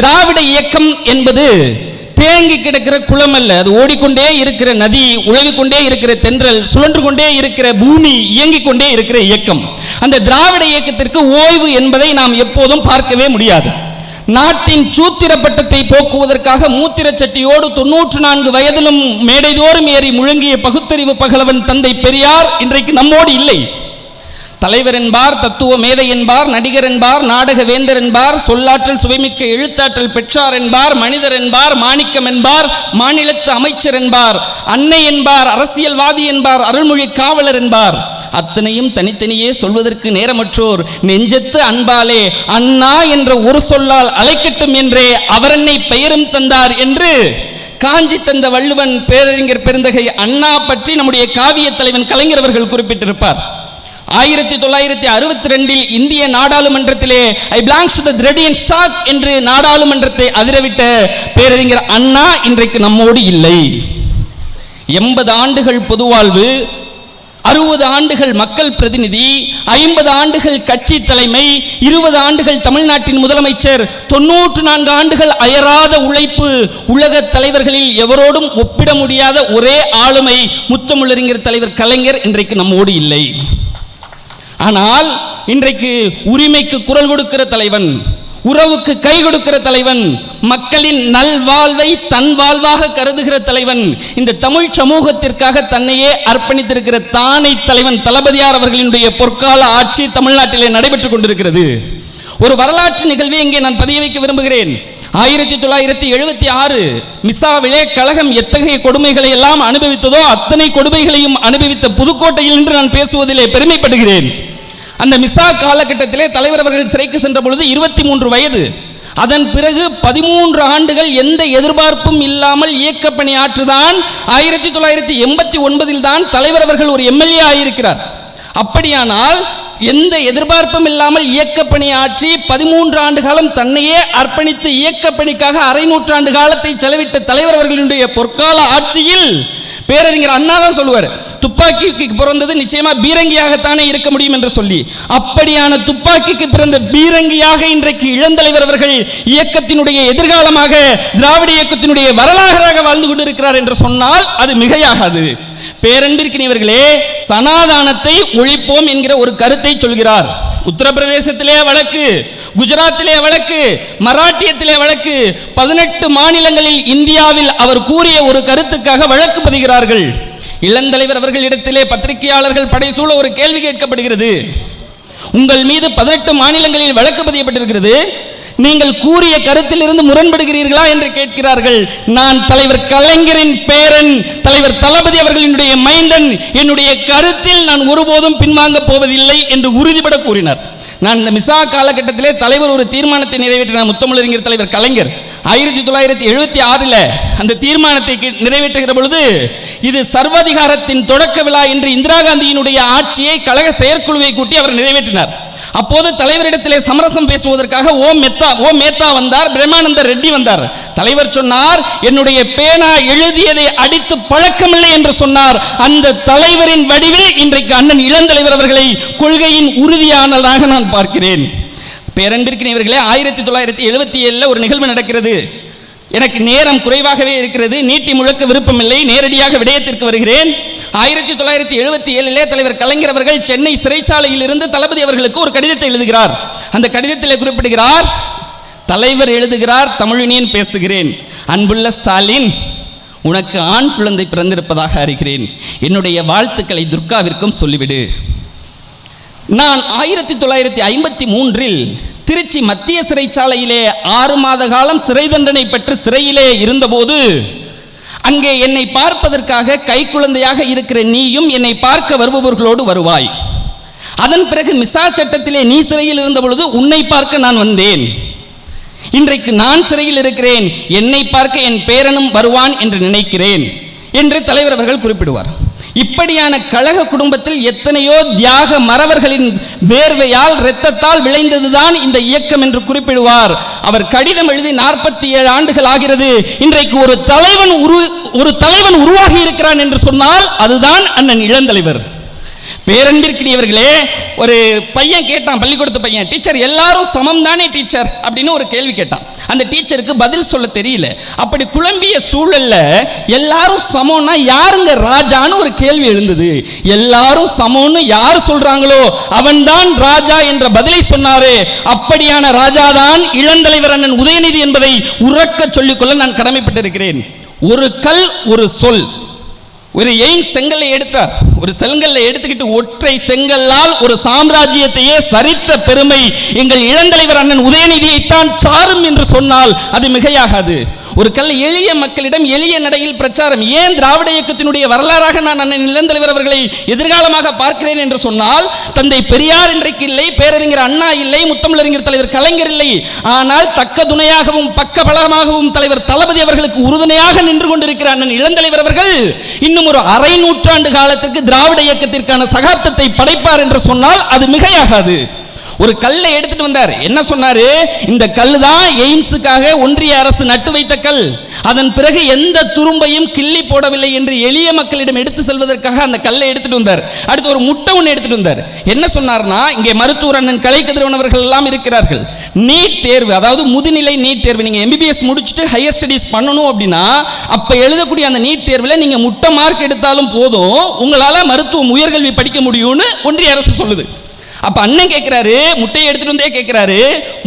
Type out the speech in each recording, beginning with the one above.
திராவிட இயக்கம் என்பது தேங்கி கிடக்கிற குளம் அல்ல அது ஓடிக்கொண்டே இருக்கிற நதி உழவிக்கொண்டே இருக்கிற தென்றல் சுழன்று கொண்டே இருக்கிற பூமி இயங்கிக் கொண்டே இருக்கிற இயக்கம். அந்த திராவிட இயக்கத்திற்கு ஓய்வு என்பதை நாம் எப்போதும் பார்க்கவே முடியாது. நாட்டின் சூத்திர பட்டத்தை போக்குவதற்காக மூத்திர சட்டியோடு தொன்னூற்று நான்கு வயதிலும் மேடைதோறும் ஏறி முழங்கிய பகுத்தறிவு பகலவன் தந்தை பெரியார் இன்றைக்கு நம்மோடு இல்லை. தலைவர் என்பார் தத்துவ மேதை என்பார் நடிகர் என்பார் நாடக வேந்தர் என்பார் சொல்லாற்றல் சுவைமிக்க எழுத்தாற்றல் பெற்றார் என்பார் மனிதர் என்பார் மாணிக்கம் என்பார் மாநிலத்து அமைச்சர் என்பார் அன்னை என்பார் அரசியல்வாதி என்பார் அருள்மொழி காவலர் என்பார். அத்தனையும் தனித்தனியே சொல்வதற்கு நேரமற்றோர் நெஞ்சத்து அன்பாலே அண்ணா என்ற ஒரு சொல்லால் அழைக்கட்டும் என்றே அவரன்னை பெயரும் தந்தார் என்று காஞ்சி தந்த வள்ளுவன் பேரறிஞர் பெருந்தகை அண்ணா பற்றி நம்முடைய காவிய தலைவன் கலைஞர் அவர்கள் குறிப்பிட்டிருப்பார். ஆயிரத்தி தொள்ளாயிரத்தி அறுபத்தி ரெண்டில் இந்திய நாடாளுமன்றத்திலே I belongs to the Dravidian stock என்று நாடாளுமன்றத்தை அதிரவிட்ட பேரறிஞர் அண்ணா இன்றைக்கு நம்மோடு இல்லை. எண்பது ஆண்டுகள் பொதுவாழ்வு அறுபது ஆண்டுகள் மக்கள் பிரதிநிதி ஐம்பது ஆண்டுகள் கட்சி தலைமை இருபது ஆண்டுகள் தமிழ்நாட்டின் முதலமைச்சர் தொன்னூற்று நான்கு ஆண்டுகள் அயராத உழைப்பு உலக தலைவர்களில் எவரோடும் ஒப்பிட முடியாத ஒரே ஆளுமை முத்தமிழறிஞர் தலைவர் கலைஞர் இன்றைக்கு நம்மோடு இல்லை. ஆனால் இன்றைக்கு உரிமைக்கு குரல் கொடுக்கிற தலைவன் உறவுக்கு கை கொடுக்கிற தலைவன் மக்களின் நல்வாழ்வை தன் வாழ்வாக கருதுகிற தலைவன் இந்த தமிழ் சமூகத்திற்காக தன்னையே அர்ப்பணித்திருக்கிற தானை தலைவன் தளபதியார் அவர்களினுடைய பொற்கால ஆட்சி தமிழ்நாட்டிலே நடைபெற்றுக் கொண்டிருக்கிறது. ஒரு வரலாற்று நிகழ்வை இங்கே நான் பதிய வைக்க விரும்புகிறேன். ஆயிரத்தி தொள்ளாயிரத்தி எழுபத்தி ஆறு மிசாவிலே கழகம் எத்தகைய கொடுமைகளை எல்லாம் அனுபவித்ததோ அத்தனை கொடுமைகளையும் அனுபவித்த புதுக்கோட்டையில் என்று நான் பேசுவதிலே பெருமைப்படுகிறேன். அந்த மிசா காலகட்டத்திலே தலைவர் அவர்கள் சிறைக்கு சென்ற பொழுது இருபத்தி மூன்று வயது. அதன் பிறகு பதிமூன்று ஆண்டுகள் எந்த எதிர்பார்ப்பும் இல்லாமல் இயக்க பணி ஆற்றுதான் ஆயிரத்தி தொள்ளாயிரத்தி எண்பத்தி ஒன்பதில் தான் தலைவர் அவர்கள் ஒரு எம்எல்ஏ ஆயிருக்கிறார். அப்படியானால் எந்த எதிர்பார்ப்பும் இல்லாமல் இயக்க பணி ஆற்றி பதிமூன்று ஆண்டு காலம் தன்னையே அர்ப்பணித்து இயக்க பணிக்காக அரை நூற்றாண்டு காலத்தை செலவிட்ட தலைவர் அவர்களுடைய பொற்கால ஆட்சியில் பேரறிஞர் அண்ணா தான் சொல்லுவார் துப்பாக்கிக்கு பிறந்தது நிச்சயமா பீரங்கியாகத்தானே இருக்க முடியும் என்று சொல்லி அப்படியான துப்பாக்கிக்கு பிறந்த பீரங்கியாக இன்றைக்கு இளந்தலைவர் அவர்கள் இயக்கத்தினுடைய எதிர்காலமாக திராவிட இயக்கத்தினுடைய வரலாறாக வாழ்ந்து கொண்டிருக்கிறார் என்று சொன்னால் அது மிகையாகாது. பேரன்பிற்கினியவர்களே சனாதானத்தை ஒழிப்போம் என்கிற ஒரு கருத்தை சொல்கிறார். உத்தரப்பிரதேசத்திலே வழக்கு குஜராத்திலே வழக்கு மராட்டியத்திலே வழக்கு பதினெட்டு மாநிலங்களில் இந்தியாவில் அவர் கூறிய ஒரு கருத்துக்காக வழக்கு பதிகிறார்கள். இளந்தலைவர் அவர்களிடத்திலே பத்திரிகையாளர்கள் படைசூழ ஒரு கேள்வி கேட்கப்படுகிறது. உங்கள் மீது பதினெட்டு மாநிலங்களில் வழக்கு பதியப்பட்டிருக்கிறது. நீங்கள் கூறிய கருத்திலிருந்து முரண்படுகிறீர்களா என்று கேட்கிறார்கள். நான் தலைவர் கலைஞரின் பேரன் தலைவர் தளபதி அவர்களினுடைய மைந்தன் என்னுடைய கருத்தில் நான் ஒருபோதும் பின்வாங்கப் போவதில்லை என்று உறுதிபட கூறினார். நான் இந்த மிசா காலகட்டத்திலே தலைவர் ஒரு தீர்மானத்தை நிறைவேற்றினார் முத்தமிழறிஞர் தலைவர் கலைஞர். ஆயிரத்தி தொள்ளாயிரத்தி எழுபத்தி ஆறில் அந்த தீர்மானத்தை நிறைவேற்றுகிற பொழுது இது சர்வாதிகாரத்தின் தொடக்க விழா என்று இந்திரா காந்தியினுடைய ஆட்சியை கழக செயற்குழுவை கூட்டி அவர் நிறைவேற்றினார். அப்போது தலைவரிடத்திலே சமரசம் பேசுவதற்காக ஓம் மெத்தா ஓம் மேத்தா வந்தார் பிரம்மானந்த ரெட்டி வந்தார். தலைவர் சொன்னார் என்னுடைய பேனா எழுதியதை அடித்து பழக்கமில்லை என்று சொன்னார். அந்த தலைவரின் வடிவே இன்றைக்கு அண்ணன் இளந்தலைவர் அவர்களை கொள்கையின் உறுதியானதாக நான் பார்க்கிறேன். பேரன்பிற்கினவர்களே ஆயிரத்தி தொள்ளாயிரத்தி எழுபத்தி ஏழில் ஒரு நிகழ்வு நடக்கிறது. எனக்கு நேரம் குறைவாகவே இருக்கிறது நீட்டி முழக்க விருப்பமில்லை நேரடியாக விடயத்திற்கு வருகிறேன். ஆயிரத்தி தொள்ளாயிரத்தி எழுபத்தி ஏழிலே தலைவர் கலைஞர் அவர்கள் சென்னை சிறைச்சாலையில் இருந்து தளபதி அவர்களுக்கு ஒரு கடிதத்தை எழுதுகிறார். அந்த கடிதத்திலே குறிப்பிடுகிறார் தலைவர் எழுதுகிறார் தமிழினியன் பேசுகிறேன். அன்புள்ள ஸ்டாலின் உனக்கு ஆண் குழந்தை பிறந்திருப்பதாக அறிகிறேன். என்னுடைய வாழ்த்துக்களை துர்காவிற்கும் சொல்லிவிடு. நான் ஆயிரத்தி தொள்ளாயிரத்தி ஐம்பத்தி மூன்றில் திருச்சி மத்திய சிறைச்சாலையிலே ஆறு மாத காலம் சிறை தண்டனை பெற்று சிறையிலே இருந்தபோது அங்கே என்னை பார்ப்பதற்காக கைக்குழந்தையாக இருக்கிற நீயும் என்னை பார்க்க வருபவர்களோடு வருவாய். அதன் பிறகு மிசா சட்டத்திலே நீ சிறையில் இருந்த பொழுது உன்னை பார்க்க நான் வந்தேன். இன்றைக்கு நான் சிறையில் இருக்கிறேன் என்னை பார்க்க என் பேரனும் வருவான் என்று நினைக்கிறேன் என்று தலைவர் அவர்கள் குறிப்பிடுவார். இப்படியான கழக குடும்பத்தில் எத்தனையோ தியாக மறவர்களின் வேர்வையால் இரத்தத்தால் விளைந்ததுதான் இந்த இயக்கம் என்று குறிப்பிடுவார். அவர் கடிதம் எழுதி நாற்பத்தி ஏழு ஆண்டுகள் ஆகிறது. இன்றைக்கு ஒரு தலைவன் உரு ஒரு தலைவன் உருவாகி இருக்கிறான் என்று சொன்னால் அதுதான் அண்ணன் இளந்தலைவர். பேரன்பிற்கினியவர்களே ஒரு பையன் கேட்டான் பள்ளிக்கூடத்து பையன் டீச்சர் எல்லாரும் சமம் தானே டீச்சர்? அப்படின்னு ஒரு கேள்வி கேட்டான். அந்த டீச்சருக்கு பதில் சொல்ல தெரியல. அப்படி குழம்பிய சூழல்ல எல்லாரும் சமம்னா யாருங்க ராஜான்னு ஒரு கேள்வி எழுந்தது. எல்லாரும் சமம்னு யார் சொல்றாங்களோ அவன்தான் ராஜா என்ற பதிலை சொன்னாரு. அப்படியான ராஜாதான் இளந்தலைவர் அண்ணன் உதயநிதி என்பதை உறக்க சொல்லிக்கொள்ள நான் கடமைப்பட்டிருக்கிறேன். ஒரு கல் ஒரு சொல். ஒரு எயின் செங்கல்லை எடுத்தார். ஒரு செங்கல்ல எடுத்துக்கிட்டு ஒற்றை செங்கல்லால் ஒரு சாம்ராஜ்யத்தையே சரித்த பெருமை எங்கள் இளந்தலைவர் அண்ணன் உதயநிதியைத்தான் சாரும் என்று சொன்னால் அது மிகையாகாது. ஒரு கல் எளிய மக்களிடம் எளிய நடையில் பிரச்சாரம். ஏன் திராவிட இயக்கத்தினுடைய வரலாறாக நான் அண்ணன் இளந்தலைவர் அவர்களை எதிர்காலமாக பார்க்கிறேன் என்று சொன்னால் தந்தை பெரியார் இன்றைக்கு இல்லை பேரறிஞர் அண்ணா இல்லை முத்தமிழறிஞர் தலைவர் கலைஞர் இல்லை. ஆனால் தக்க துணையாகவும் பக்க பலமாகவும் தலைவர் தளபதி அவர்களுக்கு உறுதுணையாக நின்று கொண்டிருக்கிற அண்ணன் இளந்தலைவர் அவர்கள். இன்னும் ஒரு அரை நூற்றாண்டு காலத்திற்கு திராவிட இயக்கத்திற்கான சகாப்தத்தை படைப்பார் என்று சொன்னால் அது மிகையாகாது. ஒரு கல்லை எடுத்துட்டு வந்தார். என்ன சொன்னாரு? இந்த கல் தான் எய்ம்ஸுக்காக ஒன்றிய அரசு நட்டு வைத்த கல். அதன் பிறகு எந்த துரும்பையும் கிள்ளி போடவில்லை என்று எளிய மக்களிடம் எடுத்து செல்வதற்காக அந்த கல்லை எடுத்துட்டு வந்தார். அடுத்து ஒரு முட்டை ஒன்று எடுத்துட்டு வந்தார். என்ன சொன்னார்னா இங்கே மருத்துவர் அண்ணன் கலை கதிரவனவர்கள் எல்லாம் இருக்கிறார்கள். நீட் தேர்வு அதாவது முதுநிலை நீட் தேர்வு நீங்க எம்பிபிஎஸ் முடிச்சுட்டு ஹையர் ஸ்டடீஸ் பண்ணணும் அப்படின்னா அப்ப எழுதக்கூடிய அந்த நீட் தேர்வில் நீங்க முட்டை மார்க் எடுத்தாலும் போதும் உங்களால மருத்துவம் உயர்கல்வி படிக்க முடியும்னு ஒன்றிய அரசு சொல்லுது. அப்ப அண்ணன் கேட்கிறாரு முட்டையை எடுத்துட்டு வந்தே கேட்கிறாரு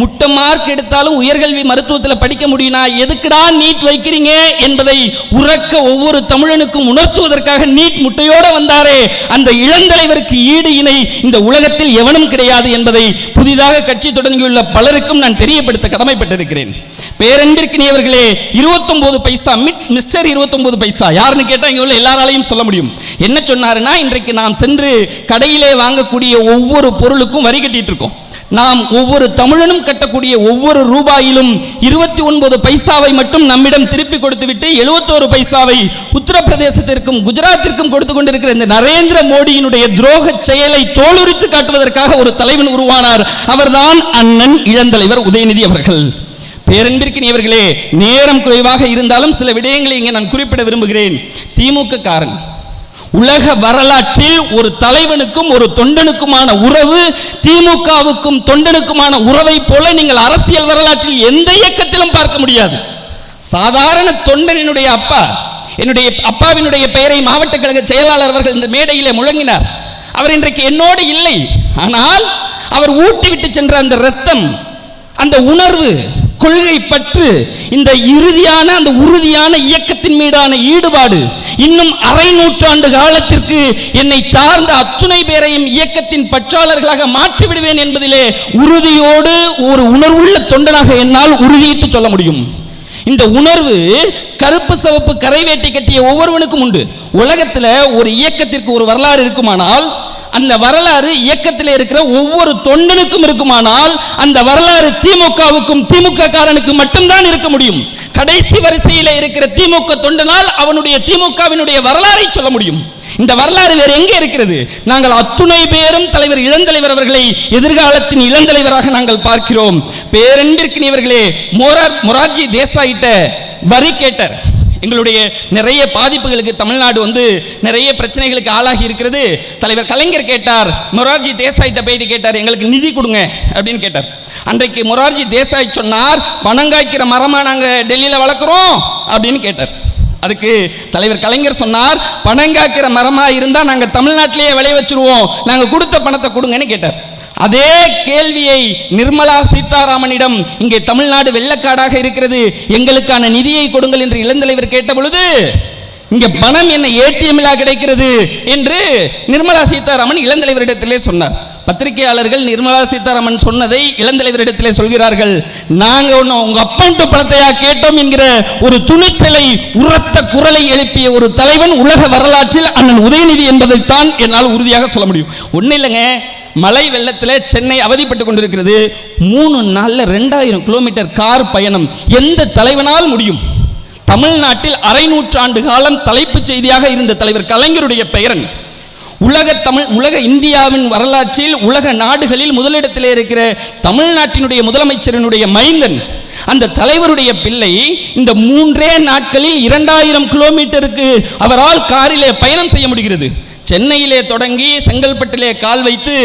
முட்டை மார்க் எடுத்தாலும் உயர்கல்வி மருத்துவத்தில் படிக்க முடியும்னா எதுக்குடா நீட் வைக்கிறீங்க என்பதை உறக்க ஒவ்வொரு தமிழனுக்கும் உணர்த்துவதற்காக நீட் முட்டையோட வந்தாரே. அந்த இளந்தலைவருக்கு ஈடு இணை இந்த உலகத்தில் எவனும் கிடையாது என்பதை புதிதாக கட்சி தொடங்கியுள்ள பலருக்கும் நான் தெரியப்படுத்த கடமைப்பட்டிருக்கிறேன். பேரன்பிற்கினியவர்களே இருபத்தொன்பது பைசா மிட் மிஸ்டர் இருபத்தொன்பது பைசா யாருன்னு கேட்டால் இங்கே உள்ள எல்லாராலையும் சொல்ல முடியும். என்ன சொன்னாருன்னா இன்றைக்கு நாம் சென்று கடையிலே வாங்கக்கூடிய ஒவ்வொரு பொருளுக்கும் வரி கட்டிட்டு இருக்கோம் நாம் ஒவ்வொரு தமிழனும் கட்டக்கூடிய ஒவ்வொரு ரூபாயிலும் இருபத்தி ஒன்பது பைசாவை மட்டும் நம்மிடம் திருப்பி கொடுத்துவிட்டு எழுபத்தோரு பைசாவை உத்தரப்பிரதேசத்திற்கும் குஜராத்திற்கும் கொடுத்து கொண்டிருக்கிற இந்த நரேந்திர மோடியினுடைய துரோக செயலை தோலுரித்து காட்டுவதற்காக ஒரு தலைவன் உருவானார். அவர்தான் அண்ணன் இளந்தலைவர் உதயநிதி அவர்கள். பேரன்பிற்கினியவர்களே நேரம் குறைவாக இருந்தாலும் சில விடயங்களை இங்கே நான் குறிப்பிட விரும்புகிறேன். திமுக காரன் உலக வரலாற்றில் ஒரு தலைவனுக்கும் ஒரு தொண்டனுக்குமான உறவு திமுகவுக்கும் தொண்டனுக்குமான உறவை போல நீங்கள் அரசியல் வரலாற்றில் எந்த இயக்கத்திலும் பார்க்க முடியாது. சாதாரண தொண்டனினுடைய அப்பா என்னுடைய அப்பாவினுடைய பெயரை மாவட்ட கழக செயலாளர் அவர்கள் இந்த மேடையிலே முழங்கினார். அவர் இன்றைக்கு என்னோடு இல்லை. ஆனால் அவர் ஊட்டிவிட்டு சென்ற அந்த ரத்தம் அந்த உணர்வு கொள்கை பற்று இந்த இறுதியான அந்த உறுதியான இயக்கத்தின் மீதான ஈடுபாடு இன்னும் அரை நூற்றாண்டு காலத்திற்கு என்னை சார்ந்த அத்துணை பேரையும் இயக்கத்தின் பற்றாளர்களாக மாற்றிவிடுவேன் என்பதிலே உறுதியோடு ஒரு உணர்வுள்ள தொண்டனாக என்னால் உறுதியிட்டு சொல்ல முடியும். இந்த உணர்வு கருப்பு சிவப்பு கரை வேட்டி கட்டிய ஒவ்வொருவனுக்கும் உண்டு. உலகத்தில் ஒரு இயக்கத்திற்கு ஒரு வரலாறு இருக்குமானால் அந்த வரலாறு இயக்கத்தில் இருக்கிற ஒவ்வொரு தொண்டனுக்கும் இருக்குமானால் அந்த வரலாறு திமுகவுக்கும் திமுக காரனுக்கு மட்டும்தான் இருக்க முடியும். கடைசி வரிசையில் இருக்கிற திமுக தொண்டனால் அவனுடைய திமுகவினுடைய வரலாறை சொல்ல முடியும். இந்த வரலாறு வேறு எங்கே இருக்கிறது? நாங்கள் அத்துணை பேரும் தலைவர் இளந்தலைவர் அவர்களை எதிர்காலத்தின் இளந்தலைவராக நாங்கள் பார்க்கிறோம். பேரன்பிற்கினியவர்களே மொரார் மொரார்ஜி தேசாயிட்ட வரி கேட்டர். எங்களுடைய நிறைய பாதிப்புகளுக்கு தமிழ்நாடு வந்து நிறைய பிரச்சனைகளுக்கு ஆளாகி இருக்கிறது. தலைவர் கலைஞர் கேட்டார் மொரார்ஜி தேசாய்கிட்ட போயிட்டு கேட்டார் எங்களுக்கு நிதி கொடுங்க அப்படின்னு கேட்டார். அன்றைக்கு மொரார்ஜி தேசாய் சொன்னார் பணம் காய்க்கிற நாங்கள் டெல்லியில் வளர்க்குறோம்? அப்படின்னு கேட்டார். அதுக்கு தலைவர் கலைஞர் சொன்னார் பணம் காக்கிற இருந்தால் நாங்கள் தமிழ்நாட்டிலேயே விளைய வச்சுருவோம். நாங்கள் கொடுத்த பணத்தை கொடுங்கன்னு கேட்டார். அதே கேள்வியை நிர்மலா சீதாராமனிடம் இங்கே தமிழ்நாடு வெள்ளக்காடாக இருக்கிறது எங்களுக்கான நிதியை கொடுங்கள் என்று இளந்தலைவர் கேட்ட பொழுது இங்க பணம் என்ன ஏடிஎம்ல கிடைக்கிறது என்று நிர்மலா சீதாராமன் இளந்தலைவரிடத்திலே சொன்னார். பத்திரிகையாளர்கள் நிர்மலா சீதாராமன் சொன்னதை இளந்தலைவரிடத்திலே சொல்கிறார்கள். நாங்க ஒன்னும் உங்க அக்கௌண்ட் பணத்தையா கேட்டோம் என்கிற ஒரு துணிச்சலை உரத்த குரலை எழுப்பிய ஒரு தலைவன் உலக வரலாற்றில் அண்ணன் உதயநிதி என்பதைத்தான் என்னால் உறுதியாக சொல்ல முடியும். ஒன்றும் இல்லைங்க மழை வெள்ளத்தில் சென்னை அவதிப்பட்டு கொண்டிருக்கிறது. மூணு நாளில் ரெண்டாயிரம் கிலோமீட்டர் கார் பயணம். எந்த தலைவனால் முடியும்? தமிழ்நாட்டில் அரை நூற்றாண்டு காலம் தலைப்புச் செய்தியாக இருந்த தலைவர் கலைஞருடைய பெயரன். உலக தமிழ் உலக இந்தியாவின் வரலாற்றில் உலக நாடுகளில் முதலிடத்திலே இருக்கிற தமிழ்நாட்டினுடைய முதலமைச்சரினுடைய மைந்தன் அந்த தலைவருடைய பிள்ளை இந்த மூன்றே நாட்களில் இரண்டாயிரம் கிலோமீட்டருக்கு அவரால் காரிலே பயணம் செய்ய முடிகிறது. சென்னையிலே தொடங்கி செங்கல்பட்டிலே கால் வைத்து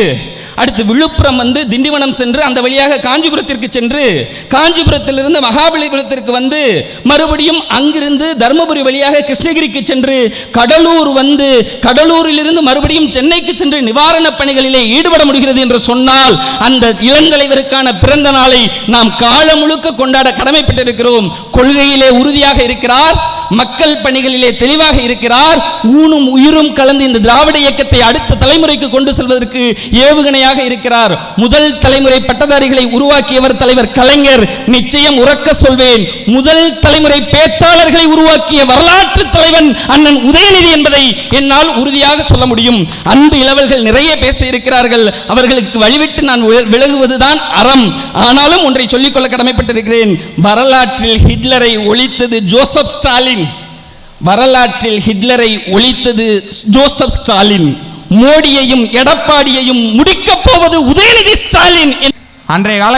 அடுத்து விழுப்புரம் வந்து திண்டிவனம் சென்று அந்த வழியாக காஞ்சிபுரத்திற்கு சென்று காஞ்சிபுரத்திலிருந்து மகாபலிபுரத்திற்கு வந்து மறுபடியும் அங்கிருந்து தருமபுரி வழியாக கிருஷ்ணகிரிக்கு சென்று கடலூர் வந்து கடலூரிலிருந்து மறுபடியும் சென்னைக்கு சென்று நிவாரணப் பணிகளிலே ஈடுபட முடிகிறது என்று சொன்னால் அந்த இளந்தலைவருக்கான பிறந்த நாளை நாம் காலம் முழுக்க கொண்டாட கடமைப்பட்டிருக்கிறோம். கொள்கையிலே உறுதியாக இருக்கிறார். மக்கள் பணிகளிலே தெளிவாக இருக்கிறார். ஊனும் உயிரும் கலந்து இந்த திராவிட இயக்கத்தை அடுத்த தலைமுறைக்கு கொண்டு செல்வதற்கு ஏவுகணையாக இருக்கிறார். முதல் தலைமுறை பட்டதாரிகளை உருவாக்கியவர் தலைவர் கலைஞர். நிச்சயம் உறக்க சொல்வேன். முதல் தலைமுறை பேச்சாளர்களை உருவாக்கிய வரலாற்று தலைவன் அண்ணன் உதயநிதி என்பதை என்னால் உறுதியாக சொல்ல முடியும். அன்பு இளவல்கள் நிறைய பேச இருக்கிறார்கள். அவர்களுக்கு வழிவிட்டு நான் விலகுவதுதான் அறம். ஆனாலும் ஒன்றை சொல்லிக்கொள்ள கடமைப்பட்டிருக்கிறேன். வரலாற்றில் ஹிட்லரை ஒழித்தது ஜோசப் ஸ்டாலின். வரலாற்றில் ஹிட்லரை ஒழித்தது ஜோசப் ஸ்டாலின். மோடியையும் எடப்பாடியையும் முடிக்கப் போவது உதயநிதி ஸ்டாலின் அன்றைய கால